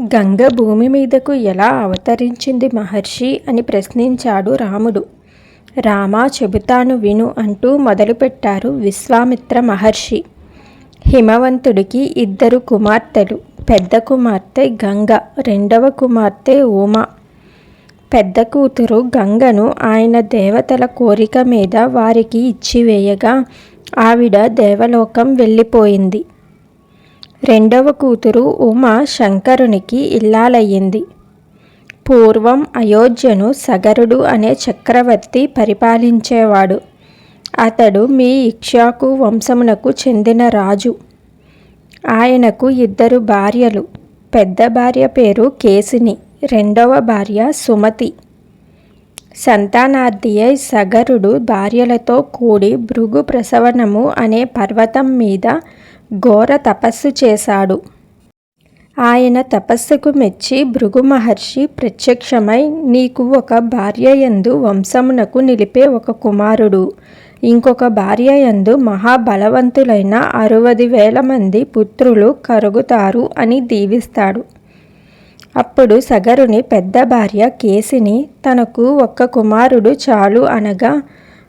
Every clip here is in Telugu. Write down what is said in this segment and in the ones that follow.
గంగ భూమి మీదకు ఎలా అవతరించింది మహర్షి అని ప్రశ్నించాడు రాముడు. రామా చెబుతాను విను అంటూ మొదలుపెట్టారు విశ్వామిత్ర మహర్షి. హిమవంతుడికి ఇద్దరు కుమార్తెలు. పెద్ద కుమార్తె గంగ రెండవ కుమార్తె ఉమ. పెద్ద కూతురు గంగను ఆయన దేవతల కోరిక మీద వారికి ఇచ్చివేయగా ఆవిడ దేవలోకం వెళ్ళిపోయింది. రెండవ కూతురు ఉమ శంకరునికి ఇల్లాలయ్యింది. పూర్వం అయోధ్యను సగరుడు అనే చక్రవర్తి పరిపాలించేవాడు. అతడు మీ ఇక్షాకు వంశమునకు చెందిన రాజు. ఆయనకు ఇద్దరు భార్యలు. పెద్ద భార్య పేరు కేసిని రెండవ భార్య సుమతి. సంతానార్థియై సగరుడు భార్యలతో కూడి భృగు ప్రసవనము అనే పర్వతం మీద ఘోర తపస్సు చేశాడు. ఆయన తపస్సుకు మెచ్చి భృగు మహర్షి ప్రత్యక్షమై నీకు ఒక భార్య యందు వంశమునకు నిలిపే ఒక కుమారుడు. ఇంకొక భార్య యందు మహాబలవంతులైన అరవది వేల మంది పుత్రులు కరుగుతారు అని దీవిస్తాడు. అప్పుడు సగరుని పెద్ద భార్య కేసిని తనకు ఒక్క కుమారుడు చాలు అనగా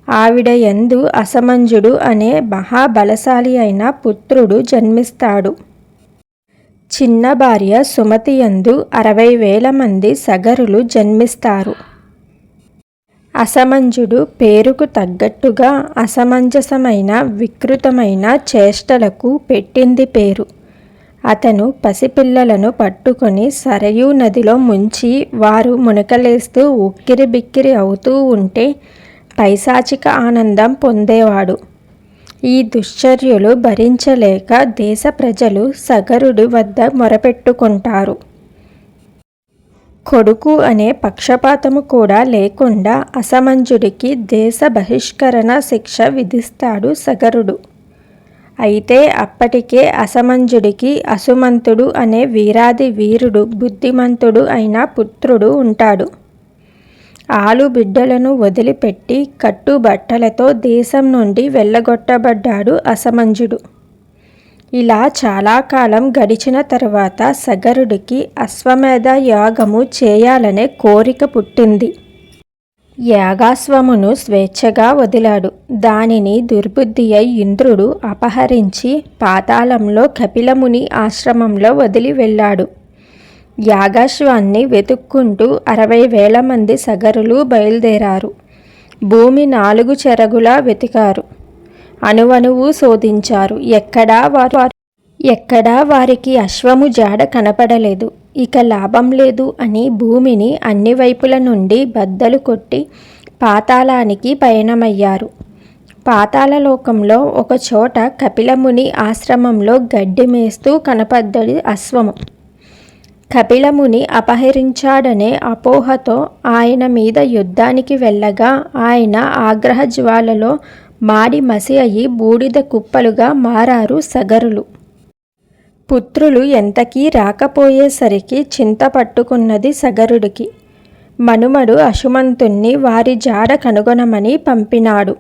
ఆవిడ ఎందు అసమంజుడు అనే మహాబలశాలి అయిన పుత్రుడు జన్మిస్తాడు. చిన్న భార్య సుమతి యందు అరవై వేల మంది సగరులు జన్మిస్తారు. అసమంజుడు పేరుకు తగ్గట్టుగా అసమంజసమైన వికృతమైన చేష్టలకు పెట్టింది పేరు. అతను పసిపిల్లలను పట్టుకొని సరయూ నదిలో ముంచి వారు మునకలేస్తూ ఉక్కిరి బిక్కిరి అవుతూ ఉంటే పైశాచిక ఆనందం పొందేవాడు. ఈ దుశ్చర్యలు భరించలేక దేశ ప్రజలు సగరుడు వద్ద మొరపెట్టుకుంటారు. కొడుకు అనే పక్షపాతము కూడా లేకుండా అసమంజుడికి దేశ బహిష్కరణ శిక్ష విధిస్తాడు సగరుడు. అయితే అప్పటికే అసమంజుడికి అసుమంతుడు అనే వీరాది వీరుడు బుద్ధిమంతుడు అయిన పుత్రుడు ఉంటాడు. ఆలు బిడ్డలను వదిలిపెట్టి కట్టుబట్టలతో దేశం నుండి వెళ్ళగొట్టబడ్డాడు అసమంజుడు. ఇలా చాలా కాలం గడిచిన తర్వాత సగరుడికి అశ్వమేధ యాగము చేయాలనే కోరిక పుట్టింది. యాగాశ్వమును స్వేచ్ఛగా వదిలాడు. దానిని దుర్బుద్ధి అయి ఇంద్రుడు అపహరించి పాతాళంలో కపిలముని ఆశ్రమంలో వదిలి వెళ్ళాడు. యాగాశ్వాన్ని వెతుక్కుంటూ అరవై వేల మంది సగరులు బయలుదేరారు. భూమి నాలుగు చెరగులా వెతికారు. అణువణువు శోధించారు. ఎక్కడా వారు ఎక్కడా వారికి అశ్వము జాడ కనపడలేదు. ఇక లాభం లేదు అని భూమిని అన్ని వైపుల నుండి బద్దలు కొట్టి పాతాళానికి పయనమయ్యారు. పాతాళలోకంలో ఒకచోట కపిలముని ఆశ్రమంలో గడ్డి మేస్తూ కనపడ్డది అశ్వము. కపిలముని అపహరించాడనే అపోహతో ఆయన మీద యుద్ధానికి వెళ్ళగా ఆయన ఆగ్రహ జ్వాలలో మాడి మసి అయి బూడిద కుప్పలుగా మారారు సగరులు. పుత్రులు ఎంతకీ రాకపోయేసరికి చింత పట్టుకున్నది సగరుడికి. మనుమడు అశుమంతుణ్ణి వారి జాడ కనుగొనమని పంపినాడు.